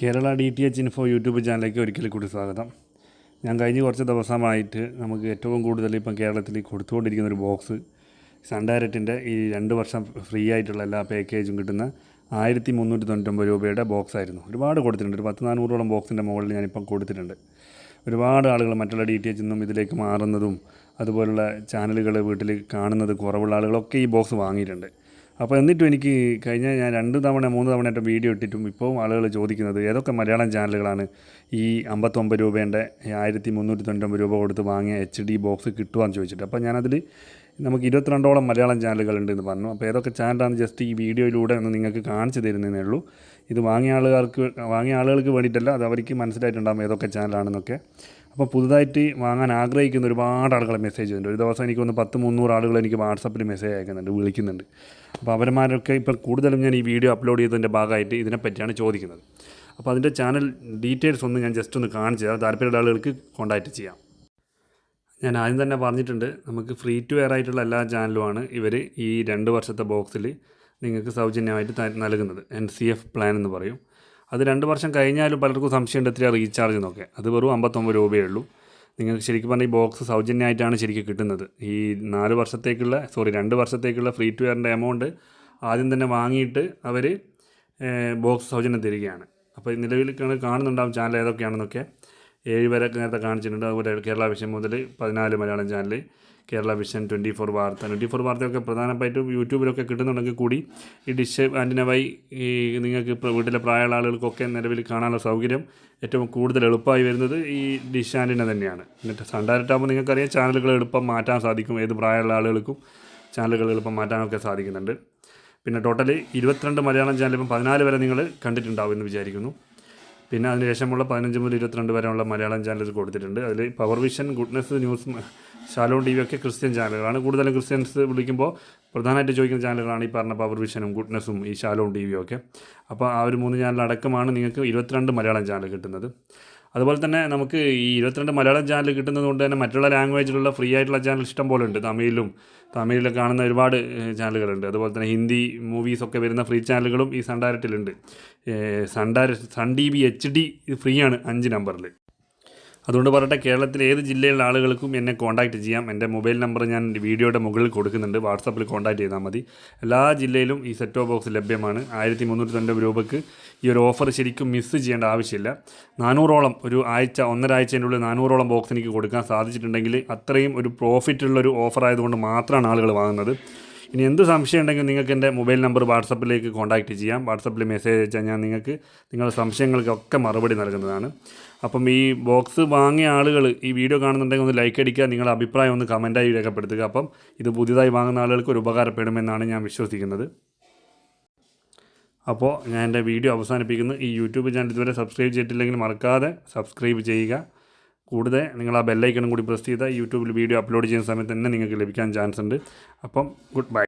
Kerala D T H info YouTube ചാനലിലേക്ക് ഒരിക്കൽ കൂടി സ്വാഗതം. ഞാൻ കഴിഞ്ഞ കുറച്ച് ദിവസമായിട്ട് നമുക്ക് ഏറ്റവും കൂടുതൽ ഇപ്പം കേരളത്തിൽ കൊടുത്തുകൊണ്ടിരിക്കുന്ന ഒരു ബോക്സ് സൺ ഡയറക്റ്റിന്റെ ഈ രണ്ട് വർഷം ഫ്രീ ആയിട്ടുള്ള എല്ലാ പാക്കേജും കിട്ടുന്ന ആയിരത്തി മുന്നൂറ്റി തൊണ്ണൂറ്റൊമ്പത് രൂപയുടെ ബോക്സ് ആയിരുന്നു. ഒരുപാട് കൊടുത്തിട്ടുണ്ട്. ഒരു പത്ത് നാനൂറോളം ബോക്സിന്റെ മുകളിൽ ഞാനിപ്പം കൊടുത്തിട്ടുണ്ട്. ഒരുപാട് ആളുകൾ മറ്റുള്ള ഡി ടി എച്ച് നിന്നും ഇതിലേക്ക് മാറുന്നതും അതുപോലുള്ള ചാനലുകൾ വീട്ടിൽ കാണുന്നത് കുറവുള്ള ആളുകളൊക്കെ ഈ ബോക്സ് വാങ്ങിയിട്ടുണ്ട്. അപ്പോൾ എന്നിട്ടും എനിക്ക് കഴിഞ്ഞ ഞാൻ രണ്ട് തവണ മൂന്ന് തവണ തവണയായിട്ട് വീഡിയോ ഇട്ടിട്ടും ഇപ്പോൾ ആളുകൾ ചോദിക്കുന്നത് ഏതൊക്കെ മലയാളം ചാനലുകളാണ് ഈ അമ്പത്തൊമ്പത് രൂപേന്റെ ആയിരത്തി മുന്നൂറ്റി തൊണ്ണൂറ്റൊമ്പത് രൂപ കൊടുത്ത് വാങ്ങിയ എച്ച് ഡി ബോക്സ് കിട്ടുകയെന്ന് ചോദിച്ചിട്ട്. അപ്പോൾ ഞാനതിൽ നമുക്ക് ഇരുപത്തിരണ്ടോളം മലയാളം ചാനലുകളുണ്ട് എന്ന് പറഞ്ഞു. അപ്പോൾ ഏതൊക്കെ ചാനലാണ് ജസ്റ്റ് ഈ വീഡിയോയിലൂടെ ഒന്ന് നിങ്ങൾക്ക് കാണിച്ചു തരുന്നതേ ഉള്ളൂ. ഇത് വാങ്ങിയ ആളുകൾക്ക് വാങ്ങിയ ആളുകൾക്ക് വേണ്ടിയിട്ടല്ല അത് അവർക്ക് മനസ്സിലായിട്ടുണ്ടാകും ഏതൊക്കെ ചാനലാണെന്നൊക്കെ. അപ്പോൾ പുതുതായിട്ട് വാങ്ങാൻ ആഗ്രഹിക്കുന്ന ഒരുപാട് ആളുകളെ മെസ്സേജ് ചെയ്യുന്നുണ്ട് ഒരു ദിവസം എനിക്ക് ഒന്ന് പത്ത് മുന്നൂറ് ആളുകൾ എനിക്ക് വാട്സപ്പിൽ മെസ്സേജ് അയക്കുന്നുണ്ട് വിളിക്കുന്നുണ്ട്. അപ്പോൾ അവരന്മാരൊക്കെ ഇപ്പോൾ കൂടുതലും ഞാൻ ഈ വീഡിയോ അപ്ലോഡ് ചെയ്തതിന്റെ ഭാഗമായിട്ട് ഇതിനെപ്പറ്റിയാണ് ചോദിക്കുന്നത്. അപ്പോൾ അതിന്റെ ചാനൽ ഡീറ്റെയിൽസ് ഒന്ന് ഞാൻ ജസ്റ്റ് ഒന്ന് കാണിച്ചു താല്പര്യമുള്ള ആളുകൾക്ക് കോൺടാക്റ്റ് ചെയ്യാം. ഞാൻ ആദ്യം തന്നെ പറഞ്ഞിട്ടുണ്ട് നമുക്ക് ഫ്രീ ടു എയർ ആയിട്ടുള്ള എല്ലാ ചാനലുമാണ് ഇവർ ഈ രണ്ട് വർഷത്തെ ബോക്സിൽ നിങ്ങൾക്ക് സൗജന്യമായിട്ട് നൽകുന്നത്. എൻ സി എഫ് പ്ലാൻ എന്ന് പറയും. അത് രണ്ട് വർഷം കഴിഞ്ഞാലും പലർക്കും സംശയമുണ്ട് എത്രയാണ് റീചാർജ് എന്നൊക്കെ. അത് വെറും അമ്പത്തൊമ്പത് രൂപയേ ഉള്ളൂ. നിങ്ങൾക്ക് ശരിക്കും പറഞ്ഞാൽ ഈ ബോക്സ് സൗജന്യമായിട്ടാണ് ശരിക്കും കിട്ടുന്നത്. ഈ നാല് വർഷത്തേക്കുള്ള സോറി രണ്ട് വർഷത്തേക്കുള്ള ഫ്രീ ടു എയറിന്റെ എമൗണ്ട് ആദ്യം തന്നെ വാങ്ങിയിട്ട് അവർ ബോക്സ് സൗജന്യം തരികയാണ്. അപ്പോൾ നിലവിൽ കാണ- കാണുന്നുണ്ടാവും ചാനൽ ഏതൊക്കെയാണെന്നൊക്കെ. ഏഴ് വരെ നേരത്തെ കാണിച്ചിട്ടുണ്ട്. അതുപോലെ കേരള വിഷൻ മുതൽ പതിനാല് Malayalam channel Kerala vision twenty four വാർത്ത. ട്വന്റി ഫോർ വാർത്തയൊക്കെ പ്രധാനമായിട്ടും യൂട്യൂബിലൊക്കെ കിട്ടുന്നുണ്ടെങ്കിൽ കൂടി ഈ ഡിഷ് ആന്റിന വൈ ഈ നിങ്ങൾക്ക് വീട്ടിലെ പ്രായമുള്ള ആളുകൾക്കൊക്കെ നിലവിൽ കാണാനുള്ള സൗകര്യം ഏറ്റവും കൂടുതൽ എളുപ്പമായി വരുന്നത് ഈ ഡിഷ് ആന്റിന തന്നെയാണ്. എന്നിട്ട് സൺ ഡയറക്റ്റ് ആകുമ്പോൾ നിങ്ങൾക്കറിയാം ചാനലുകൾ എളുപ്പം മാറ്റാൻ സാധിക്കും. ഏത് പ്രായമുള്ള ആളുകൾക്കും ചാനലുകൾ എളുപ്പം മാറ്റാനൊക്കെ സാധിക്കുന്നുണ്ട്. പിന്നെ ടോട്ടൽ ഇരുപത്തിരണ്ട് മലയാളം ചാനൽ ഇപ്പം പതിനാല് വരെ നിങ്ങൾ കണ്ടിട്ടുണ്ടാവും എന്ന് വിചാരിക്കുന്നു. പിന്നെ അതിന് ശേഷമുള്ള പതിനഞ്ച് മുതൽ ഇരുപത്തിരണ്ട് വരെയുള്ള മലയാളം ചാനൽ കൊടുത്തിട്ടുണ്ട്. അതിൽ power vision goodness news Shalom T V ഒക്കെ ക്രിസ്ത്യൻ ചാനലുകളാണ്. കൂടുതലും ക്രിസ്ത്യൻസ് വിളിക്കുമ്പോൾ പ്രധാനമായിട്ട് ചോദിക്കുന്ന ചാനലുകളാണ് ഈ പറഞ്ഞ പവർ വിഷനും ഗുഡ്നെസ്സും ഈ ശാലോൺ ടി വിയും ഒക്കെ. അപ്പോൾ ആ ഒരു മൂന്ന് ചാനൽ അടക്കമാണ് നിങ്ങൾക്ക് ഇരുപത്തിരണ്ട് മലയാളം ചാനൽ കിട്ടുന്നത്. അതുപോലെ തന്നെ നമുക്ക് ഈ ഇരുപത്തിരണ്ട് മലയാളം ചാനൽ കിട്ടുന്നത് കൊണ്ട് തന്നെ മറ്റുള്ള ലാംഗ്വേജിലുള്ള ഫ്രീ ആയിട്ടുള്ള ചാനൽ ഇഷ്ടം പോലെ ഉണ്ട്. തമിഴിലും തമിഴിൽ കാണുന്ന ഒരുപാട് ചാനലുകളുണ്ട് അതുപോലെ തന്നെ ഹിന്ദി മൂവീസൊക്കെ വരുന്ന ഫ്രീ ചാനലുകളും ഈ Sun ഡയറക്റ്റിലുണ്ട് Sun Direct Sun T V H D free ആണ് അഞ്ച് നമ്പറിൽ അതുകൊണ്ട് പറയട്ടെ കേരളത്തിലെ ഏത് ജില്ലയിലുള്ള ആളുകൾക്കും എന്നെ കോൺടാക്ട് ചെയ്യാം. എന്റെ മൊബൈൽ നമ്പർ ഞാൻ വീഡിയോയുടെ മുകളിൽ കൊടുക്കുന്നുണ്ട്. വാട്സപ്പിൽ കോൺടാക്ട് ചെയ്താൽ മതി. എല്ലാ ജില്ലയിലും ഈ സെറ്റ് ഓഫ് ബോക്സ് ലഭ്യമാണ്. ആയിരത്തി മുന്നൂറ്റി തൊണ്ണൂറ് രൂപയ്ക്ക് ഈ ഒരു ഓഫർ ശരിക്കും മിസ് ചെയ്യേണ്ട ആവശ്യമില്ല. നാനൂറോളം ഒരു ആഴ്ച ഒന്നര ആഴ്ചേന്റെ ഉള്ളിൽ നാനൂറോളം ബോക്സ് എനിക്ക് കൊടുക്കാൻ സാധിച്ചിട്ടുണ്ടെങ്കിൽ അത്രയും ഒരു പ്രോഫിറ്റ് ഉള്ള ഒരു ഓഫർ ആയതുകൊണ്ട് മാത്രമാണ് ആളുകൾ വാങ്ങുന്നത്. ഇനി എന്ത് സംശയം ഉണ്ടെങ്കിൽ നിങ്ങൾക്ക് എന്റെ മൊബൈൽ നമ്പർ വാട്സപ്പിലേക്ക് കോൺടാക്റ്റ് ചെയ്യാം. വാട്സപ്പിൽ മെസ്സേജ് അയച്ചാൽ ഞാൻ നിങ്ങൾക്ക് നിങ്ങളുടെ സംശയങ്ങൾക്കൊക്കെ മറുപടി നൽകുന്നതാണ്. അപ്പം ഈ ബോക്സ് വാങ്ങിയ ആളുകൾ ഈ വീഡിയോ കാണുന്നുണ്ടെങ്കിൽ ഒന്ന് ലൈക്ക് അടിക്കുക നിങ്ങളുടെ അഭിപ്രായം ഒന്ന് കമന്റായി രേഖപ്പെടുത്തുക. അപ്പം ഇത് പുതിയതായി വാങ്ങുന്ന ആളുകൾക്ക് ഒരു ഉപകാരപ്പെടുമെന്നാണ് ഞാൻ വിശ്വസിക്കുന്നത്. അപ്പോൾ ഞാൻ എന്റെ വീഡിയോ അവസാനിപ്പിക്കുന്നു. ഈ യൂട്യൂബ് ചാനൽ ഇതുവരെ സബ്സ്ക്രൈബ് ചെയ്തിട്ടില്ലെങ്കിൽ മറക്കാതെ സബ്സ്ക്രൈബ് ചെയ്യുക. കൂടുതൽ നിങ്ങൾ ആ ബെല്ലൈക്കണും കൂടി പ്രസ് ചെയ്താൽ യൂട്യൂബിൽ വീഡിയോ അപ്ലോഡ് ചെയ്യുന്ന സമയത്ത് തന്നെ നിങ്ങൾക്ക് ലഭിക്കാൻ ചാൻസ് ഉണ്ട്. അപ്പം ഗുഡ് ബൈ